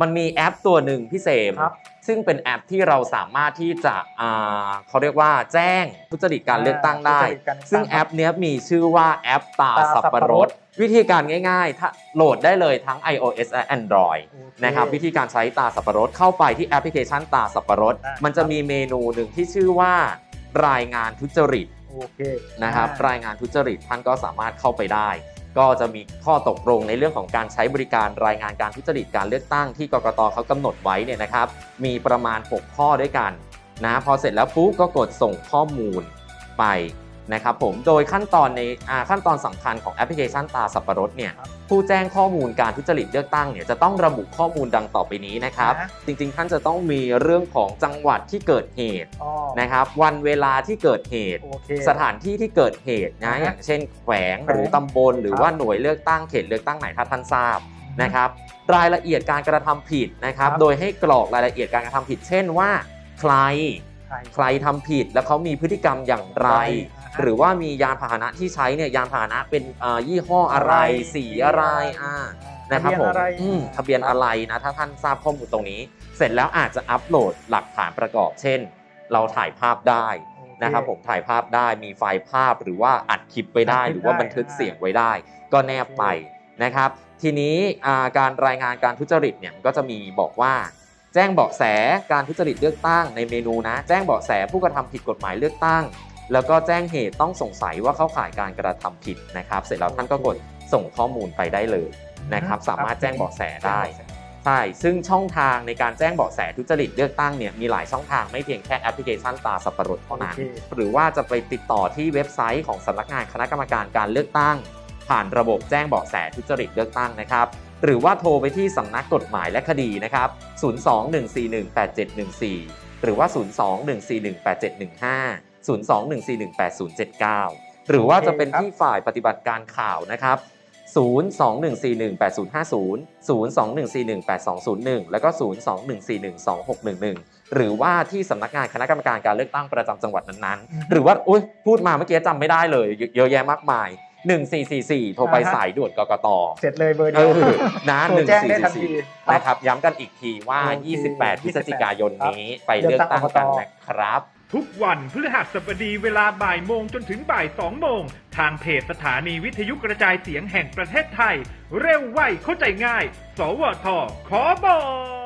มันมีแอปตัวหนึ่งพี่เสมครับ ซึ่งเป็นแอปที่เราสามารถที่จะอ่าเขาเรียกว่าแจ้งทุจริตการเลือกตั้งได้ทุจริตการเลือกตั้งซึ่งแอปเนี้ยมีชื่อว่าแอปตาตาสัสับบปะปะรรด ด วิธีการง่ายๆถ้าโหลดได้เลยทั้ง iOS และ Android โอเนะครับวิธีการใช้ตาสับปะรดเข้าไปที่แอปพลิเคชันตาสับปะรดอ่ามัมันจะมีเมนูหนึ่งที่ชื่อว่ารายงานทุจริตโอเคนะครับอ่ารายงานทุจริตท่านก็สามารถเข้าไปได้ ก็จะมีข้อตกลงในเรื่องของการใช้บริการรายงานการทุจริตการเลือกตั้งที่กกตเขากำหนดไว้เนี่ยนะครับ มีประมาณ 6 ข้อด้วยกันนะพอเสร็จแล้วปุ๊บก็กดส่งข้อมูลไป นะครับผมโดยขั้นตอนในอ่าขั้นตอนสำคัญของแอปพลิเคชันตาสับปะรดเนี่ยครับผู้แจ้งข้อมูลการทุจริตเลือกตั้งเนี่ยจะต้องระบุข้อมูลดังต่อไปนี้นะครับนะจริงๆ ท่านจะต้องมีเรื่องของจังหวัดที่เกิดเหตุอ๋อนะครับ วันเวลาที่เกิดเหตุโอเคสถานที่ที่เกิดเหตุนะอ่าฮะอย่างเช่นแขวงแขวงหรือตำบล หรือครับว่าหน่วยเลือกตั้งเขตเลือกตั้งไหนถ้าท่านทราบนะครับรายละเอียดการกระทำผิดนะครับครับ โดยให้กรอกรายละเอียดการกระทำผิด เช่นว่า ใครใครใครทำผิดแล้วเขามีพฤติกรรมอย่างไรอ่าฮะ หรือว่ามียานพาหนะที่ใช้เนี่ยยานพาหนะเป็นเอ่อยี่ห้ออะไรสีอะไรอ่านะครับผมทะเบียอะไรอืมทะเบียนอะไรนะถ้าท่านทราบข้อมูลตรงนี้ เสร็จแล้วอาจจะอัปโหลดหลักฐานประกอบ เช่น เราถ่ายภาพได้โอเนะครับผมถ่ายภาพได้มีไฟล์ภาพหรือว่าอัดคลิปไว้ได้อัดคลิปหรือว่าได้บันทึกเสียงไว้ได้ ก็แนบไปนะครับ ทีนี้อ่าการรายงานการทุจริตเนี่ยมันก็จะมีบอกว่า แจ้งเบาะแสการทุจริตเลือกตั้งในเมนูนะ แจ้งเบาะแสผู้กระทำผิดกฎหมายเลือกตั้ง แล้วก็แจ้งเหตุต้องสงสัยว่าเข้าข่ายการกระทำผิดนะครับ เสร็จแล้วท่านก็กดส่งข้อมูลไปได้เลยนะครับ สามารถแจ้งเบาะแสได้ใช่ซึ่งช่องทางในการแจ้งเบาะแสทุจริตเลือกตั้งเนี่ยมีหลายช่องทางไม่เพียงแค่แอปพลิเคชันตาสับปะรดเท่านั้นโอเคหรือว่าจะไปติดต่อที่เว็บไซต์ของสำนักงานคณะกรรมการการเลือกตั้ง ผ่านระบบแจ้งเบาะแสทุจริตเลือกตั้งนะครับหรือว่าโทรไปที่สำนักกฎหมายและคดีนะครับ 021418714 หรือว่า 021418715 021418079 หรือว่าจะเป็นที่ฝ่ายปฏิบัติการข่าวนะครับ 021418050 021418201 แล้วก็ 021412611 หรือว่าที่สำนักงานคณะกรรมการการเลือกตั้งประจำจังหวัดนั้นอือฮึๆหรือว่าอุ๊ยพูดมาเมื่อกี้จำไม่ได้เลย เยอะเยอะแยะมากมาย 1444 โทรไปอ่าฮะสายด่วนกกต เสร็จเลยเบอร์เอเดียวอนะโทรแจ้งได้ทันที1444นะครับย้ำกันอีกทีว่าโอเค28 พฤศจิกายนนี้ไปเลืเลืออกกตั้ตั้งงอบตกันนะครับ ทุกวันพฤหัสบดีเวลาบ่ายโมงจนถึงบ่ายสองโมง ทางเพจสถานีวิทยุกระจายเสียงแห่งประเทศไทย เร็วไวเข้าใจง่าย สวทขอบอก